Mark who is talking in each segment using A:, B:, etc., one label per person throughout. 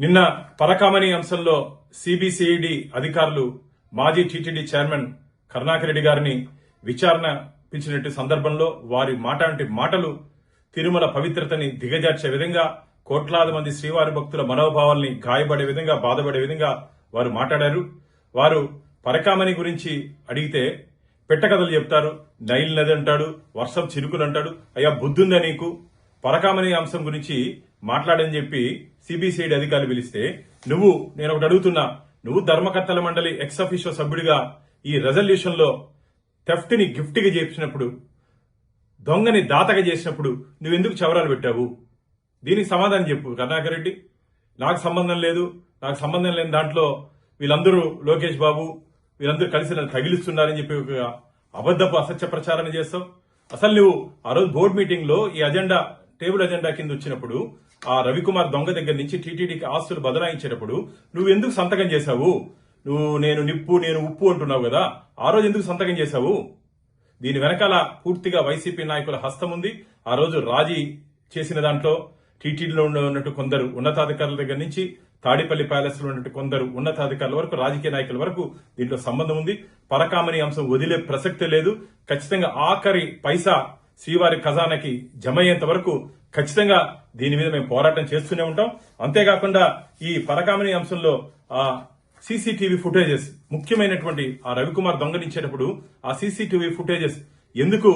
A: నిన్న పరకామణి అంశంలో సిబిసిఐడి అధికారులు మాజీ టీటీడీ చైర్మన్ కరుణాకర్ రెడ్డి గారిని విచారణ పిలిచినట్టు సందర్భంలో వారి మాట్లాడే మాటలు తిరుమల పవిత్రతని దిగజార్చే విధంగా కోట్లాది మంది శ్రీవారి భక్తుల మనోభావాల్ని గాయపడే విధంగా బాధపడే విధంగా వారు మాట్లాడారు. వారు పరకామణి గురించి అడిగితే పెట్టకథలు చెప్తారు. నైల్ నది అంటాడు వర్షం చిరుకులు అంటాడు. అయ్యా బుద్ధుందా నీకు? పరకామణి అంశం గురించి మాట్లాడని చెప్పి సిబిసిఐడి అధికారులు పిలిస్తే నువ్వు నేను ఒకటి అడుగుతున్నా నువ్వు ధర్మకర్తల మండలి ఎక్స్ అఫీషియో సభ్యుడిగా ఈ రెజల్యూషన్లో థెఫ్ట్ని గిఫ్ట్గా చేసినప్పుడు దొంగని దాతగా చేసినప్పుడు నువ్వెందుకు చవరాలు పెట్టావు? దీనికి సమాధానం చెప్పు. కర్ణాకర్ రెడ్డి నాకు సంబంధం లేదు. నాకు సంబంధం లేని దాంట్లో వీళ్ళందరూ లోకేష్ బాబు వీళ్ళందరూ కలిసి నన్ను తగిలిస్తున్నారని చెప్పి ఒక అబద్ధపు అసత్య ప్రచారం చేస్తావు. అసలు నువ్వు ఆ రోజు బోర్డు మీటింగ్లో ఈ అజెండా టేబుల్ అజెండా కింద వచ్చినప్పుడు ఆ రవికుమార్ దొంగ దగ్గర నుంచి టీటీడీకి ఆస్తులు బదలాయించేటప్పుడు నువ్వు ఎందుకు సంతకం చేశావు? నువ్వు నేను నిప్పు నేను ఉప్పు అంటున్నావు కదా ఆ రోజు ఎందుకు సంతకం చేశావు? దీని వెనకాల పూర్తిగా వైసీపీ నాయకుల హస్తం ఉంది. ఆ రోజు రాజీ చేసిన దాంట్లో టీటీడీలో ఉన్నట్టు కొందరు ఉన్నతాధికారుల దగ్గర నుంచి తాడిపల్లి ప్యాలెస్లో ఉన్నట్టు కొందరు ఉన్నతాధికారుల వరకు రాజకీయ నాయకుల వరకు దీంట్లో సంబంధం ఉంది. పరకామణి అంశం వదిలే ప్రసక్తే లేదు. ఖచ్చితంగా ఆఖరి పైసా శ్రీవారి ఖజానాకి జమ అయ్యేంత వరకు ఖచ్చితంగా దీని మీద మేము పోరాటం చేస్తూనే ఉంటాం. అంతేకాకుండా ఈ పరకామణి అంశంలో ఆ సీసీటీవీ ఫుటేజెస్ ముఖ్యమైనటువంటి ఆ రవికుమార్ దొంగలించేటప్పుడు ఆ సీసీటీవీ ఫుటేజెస్ ఎందుకు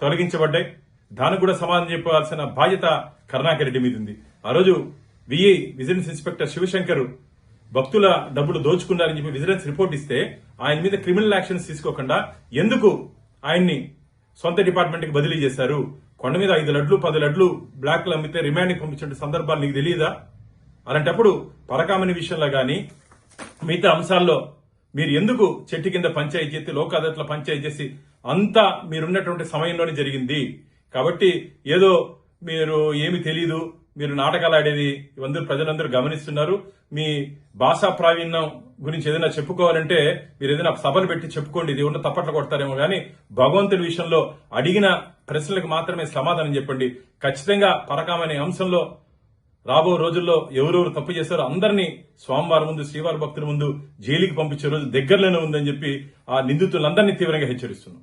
A: తొలగించబడ్డాయి? దానికి కూడా సమాధానం చెప్పాల్సిన బాధ్యత కరుణాకర్ రెడ్డి మీద ఉంది. ఆ రోజు విఐ విజిలెన్స్ ఇన్స్పెక్టర్ శివశంకర్ భక్తుల డబ్బులు దోచుకున్నారని చెప్పి విజిలెన్స్ రిపోర్ట్ ఇస్తే ఆయన మీద క్రిమినల్ యాక్షన్స్ తీసుకోకుండా ఎందుకు ఆయన్ని సొంత డిపార్ట్మెంట్కి బదిలీ చేశారు. కొండ మీద ఐదు లడ్లు పది లడ్లు బ్లాక్లు అమ్మితే రిమాండ్కి పంపించిన సందర్భాలు నీకు తెలియదా? అలాంటప్పుడు పరకామని విషయంలో కానీ మిగతా అంశాల్లో మీరు ఎందుకు చెట్టు కింద పంచాయతీ చేసి లోక్ అదాలత్లో పంచాయతీ చేసి అంతా మీరున్నటువంటి సమయంలోనే జరిగింది? కాబట్టి ఏదో మీరు ఏమి తెలియదు మీరు నాటకాలు ఆడేది ఇవందరూ ప్రజలందరూ గమనిస్తున్నారు. మీ భాషా ప్రావీణ్యం గురించి ఏదైనా చెప్పుకోవాలంటే మీరు ఏదైనా సభలు పెట్టి చెప్పుకోండి. ఇది ఉన్న తప్పట్లు కొడతారేమో కానీ భగవంతుడి విషయంలో అడిగిన ప్రశ్నలకు మాత్రమే సమాధానం చెప్పండి. ఖచ్చితంగా పరకామనే అంశంలో రాబో రోజుల్లో ఎవరెవరు తప్పు చేశారో అందరినీ స్వామివారి ముందు శ్రీవారి భక్తుల ముందు జైలుకి పంపించే రోజు దగ్గరలోనే ఉందని చెప్పి ఆ నిందితులందరినీ తీవ్రంగా హెచ్చరిస్తున్నాం.